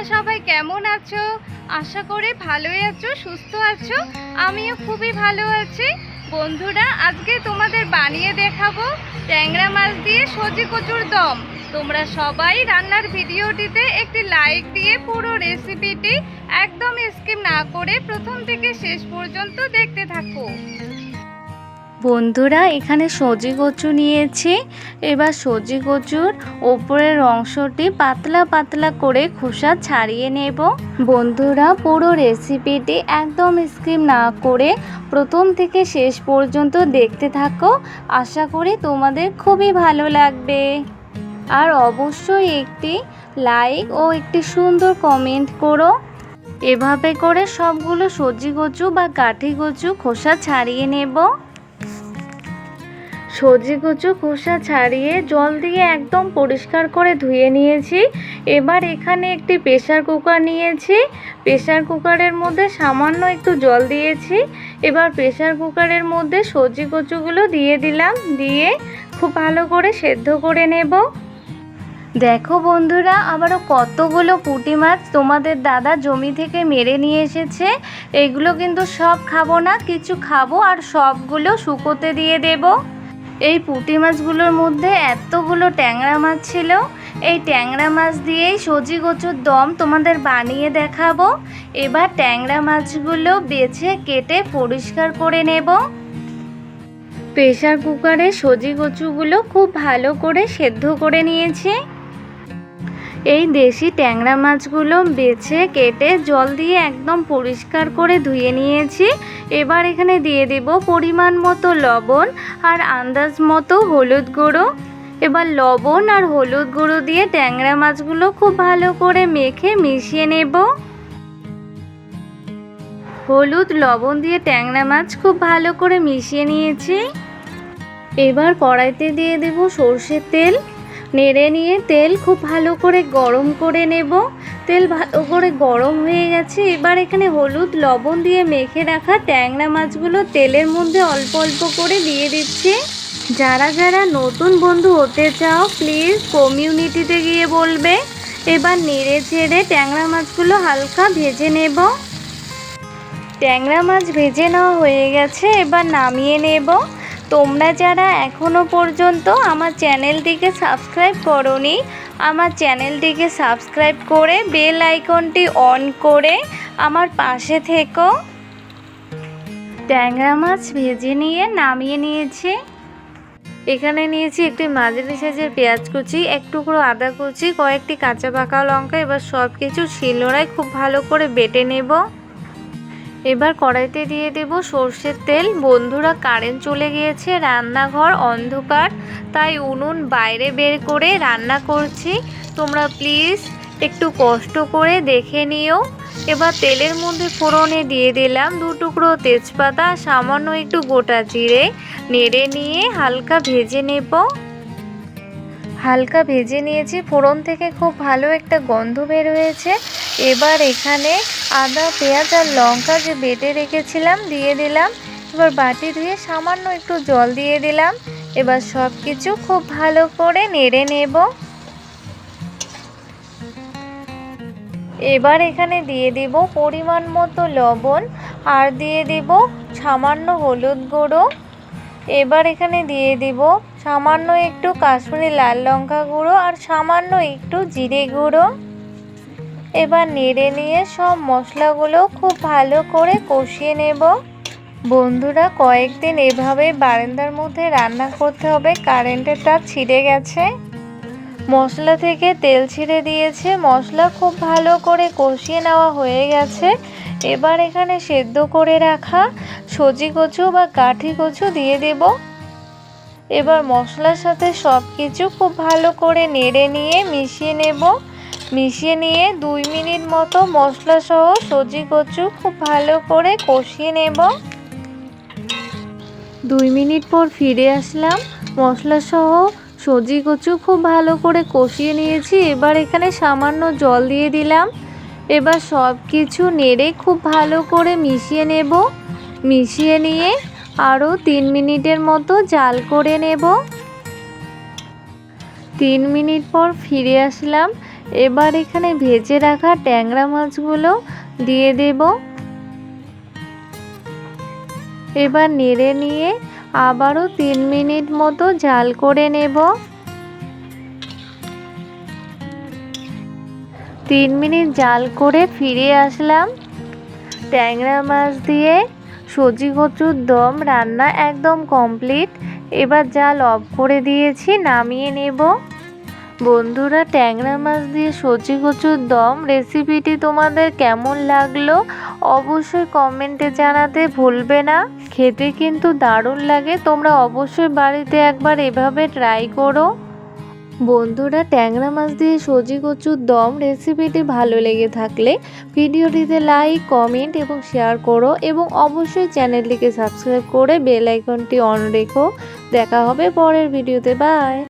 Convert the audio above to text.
তোমরা সবাই কেমন আছো? আশা করি ভালোই আছো, সুস্থ আছো। আমিও খুবই ভালো আছি। বন্ধুরা, আজকে তোমাদের বানিয়ে দেখাবো ট্যাংরা মাছ দিয়ে সজি কচুর দম। তোমরা সবাই রান্নার ভিডিওটিতে একটি লাইক দিয়ে পুরো রেসিপিটি একদম স্কিপ না করে প্রথম থেকে শেষ পর্যন্ত দেখতে থাকো। বন্ধুরা, এখানে সজি কচু নিয়েছি। এবার সজি কচুর ওপরের অংশটি পাতলা পাতলা করে খোসা ছাড়িয়ে নেব। বন্ধুরা, পুরো রেসিপিটি একদম স্কিম না করে প্রথম থেকে শেষ পর্যন্ত দেখতে থাকো। আশা করি তোমাদের খুবই ভালো লাগবে। আর অবশ্যই একটি লাইক ও একটি সুন্দর কমেন্ট করো। এভাবে করে সবগুলো সবজি কচু বা কাঠি কচু খোসা ছাড়িয়ে নেব। সবজি কচু খোসা ছাড়িয়ে জল দিয়ে একদম পরিষ্কার করে ধুয়ে নিয়েছি। এবার এখানে একটি প্রেসার কুকার নিয়েছি। প্রেশার কুকারের মধ্যে সামান্য একটু জল দিয়েছি। এবার প্রেশার কুকারের মধ্যে সবজি কচুগুলো দিয়ে দিলাম। দিয়ে খুব ভালো করে সেদ্ধ করে নেব। দেখো বন্ধুরা, আবারও কতগুলো পুঁটি মাছ তোমাদের দাদা জমি থেকে মেরে নিয়ে এসেছে। এগুলো কিন্তু সব খাব না, কিছু খাব আর সবগুলো শুকোতে দিয়ে দেব। এই পুঁটি মাছগুলোর মধ্যে এতগুলো ট্যাংরা মাছ ছিল, এই ট্যাংরা মাছ দিয়েই সজি কচুর দম তোমাদের বানিয়ে দেখাবো। এবার ট্যাংরা মাছগুলো বেছে কেটে পরিষ্কার করে নেব। প্রেশার কুকারে সজি কচুগুলো খুব ভালো করে সেদ্ধ করে নিয়েছি। এই দেশি ট্যাংরা মাছগুলো বেছে কেটে জল দিয়ে একদম পরিষ্কার করে ধুয়ে নিয়েছি। এবার এখানে দিয়ে দেব পরিমাণ মতো লবণ আর আন্দাজ মতো হলুদ গুঁড়ো। এবার লবণ আর হলুদ গুঁড়ো দিয়ে ট্যাংরা মাছগুলো খুব ভালো করে মেখে মিশিয়ে নেব। হলুদ, লবণ দিয়ে ট্যাংরা মাছ খুব ভালো করে মিশিয়ে নিয়েছি। এবার কড়াইতে দিয়ে দেব সর্ষের তেল। নেড়ে নিয়ে তেল খুব ভালো করে গরম করে নেব। তেল ভালো করে গরম হয়ে গেছে। এবার এখানে হলুদ, লবণ দিয়ে মেখে রাখা ট্যাংরা মাছগুলো তেলের মধ্যে অল্প অল্প করে দিয়ে দিচ্ছি। যারা যারা নতুন বন্ধু হতে চাও, প্লিজ কমিউনিটিতে গিয়ে বলবে। এবার নেড়ে ছেড়ে ট্যাংরা মাছগুলো হালকা ভেজে নেব। ট্যাংরা মাছ ভেজে নেওয়া হয়ে গেছে। এবার নামিয়ে নেব। তোমরা যারা এখনও পর্যন্ত আমার চ্যানেলটিকে সাবস্ক্রাইব করনি, আমার চ্যানেলটিকে সাবস্ক্রাইব করে বেল আইকনটি অন করে আমার পাশে থেকো। ট্যাংরা মাছ ভেজে নিয়ে নামিয়ে নিয়েছি। এখানে নিয়েছি একটি মাঝারি সাইজের পেঁয়াজ কুচি, এক টুকরো আদা কুচি, কয়েকটি কাঁচা পাকা লঙ্কা, এবার সব কিছু শিলনোড়ায় খুব ভালো করে বেটে নেব। এবার কড়াইতে দিয়ে দেব সর্ষের তেল। বন্ধুরা, কারেন্ট চলে গিয়েছে, রান্নাঘর অন্ধকার, তাই উনুন বাইরে বের করে রান্না করছি। তোমরা প্লিজ একটু কষ্ট করে দেখে নিও। এবার তেলের মধ্যে ফোড়নে দিয়ে দিলাম দু টুকরো তেজপাতা, সামান্য একটু গোটা জিরে। নেড়ে নিয়ে হালকা ভেজে নেব। হালকা ভেজে নিয়েছি। ফোড়ন থেকে খুব ভালো একটা গন্ধ বের হয়েছে। এবার এখানে আদা, পেঁয়াজ আর লঙ্কা যে বেটে রেখেছিলাম, দিয়ে দিলাম। এবার বাটি ধুয়ে সামান্য একটু জল দিয়ে দিলাম। এবার সব কিছু খুব ভালো করে নেড়ে নেব। এবার এখানে দিয়ে দেব পরিমাণ মতো লবণ আর দিয়ে দেব সামান্য হলুদ গুঁড়ো। এবার এখানে দিয়ে দেব সামান্য একটু কাশ্মীরি লাল লঙ্কা গুঁড়ো আর সামান্য একটু জিরে গুঁড়ো। এবার নেড়ে নিয়ে সব মশলাগুলো খুব ভালো করে কষিয়ে নেব। বন্ধুরা, কয়েকদিন এভাবে বারান্দার মধ্যে রান্না করতে হবে, কারেন্টের তার ছিঁড়ে গেছে। মশলা থেকে তেল ছিঁড়ে দিয়েছে, মশলা খুব ভালো করে কষিয়ে নেওয়া হয়ে গেছে। এবার এখানে সেদ্ধ করে রাখা সজি কচু বা কাঠি কচু দিয়ে দেব। এবার মশলার সাথে সব কিছু খুব ভালো করে নেড়ে নিয়ে মিশিয়ে নেব। মিশিয়ে নিয়ে দুই মিনিট মতো মশলা সহ সজি কচু খুব ভালো করে কষিয়ে নেব। দুই মিনিট পর ফিরে আসলাম। মশলা সহ সজি কচু খুব ভালো করে কষিয়ে নিয়েছি। এবার এখানে সামান্য জল দিয়ে দিলাম। এবার সব কিছু নেড়ে খুব ভালো করে মিশিয়ে নেব। মিশিয়ে নিয়ে আরও তিন মিনিটের মতো জাল করে নেব। তিন মিনিট পর ফিরে আসলাম। এবার এখানে ভেজে রাখা ট্যাংরা মাছগুলো দিয়ে দেব। এবার নেড়ে নিয়ে আবারও তিন মিনিট মতো জাল করে নেব। তিন মিনিট জাল করে ফিরে আসলাম। ট্যাংরা মাছ দিয়ে সজি কচুর দম রান্না একদম কমপ্লিট। এবার জাল অফ করে দিয়েছি, নামিয়ে নেব। বন্ধুরা, ট্যাংরা মাছ দিয়ে সজি কচুর দম রেসিপিটি তোমাদের কেমন লাগল অবশ্যই কমেন্টে জানাতে ভুলবে না। খেতে কিন্তু দারুণ লাগে, তোমরা অবশ্যই বাড়িতে একবার এভাবে ট্রাই করো। বন্ধুরা, ট্যাংরা মাছ দিয়ে সজি কচুর দম রেসিপিটি ভালো লেগে থাকলে ভিডিওটিতে লাইক কমেন্ট এবং শেয়ার করো এবং অবশ্যই চ্যানেলটিকে সাবস্ক্রাইব করে বেল আইকনটি অন রেখো। দেখা হবে পরের ভিডিওতে বাই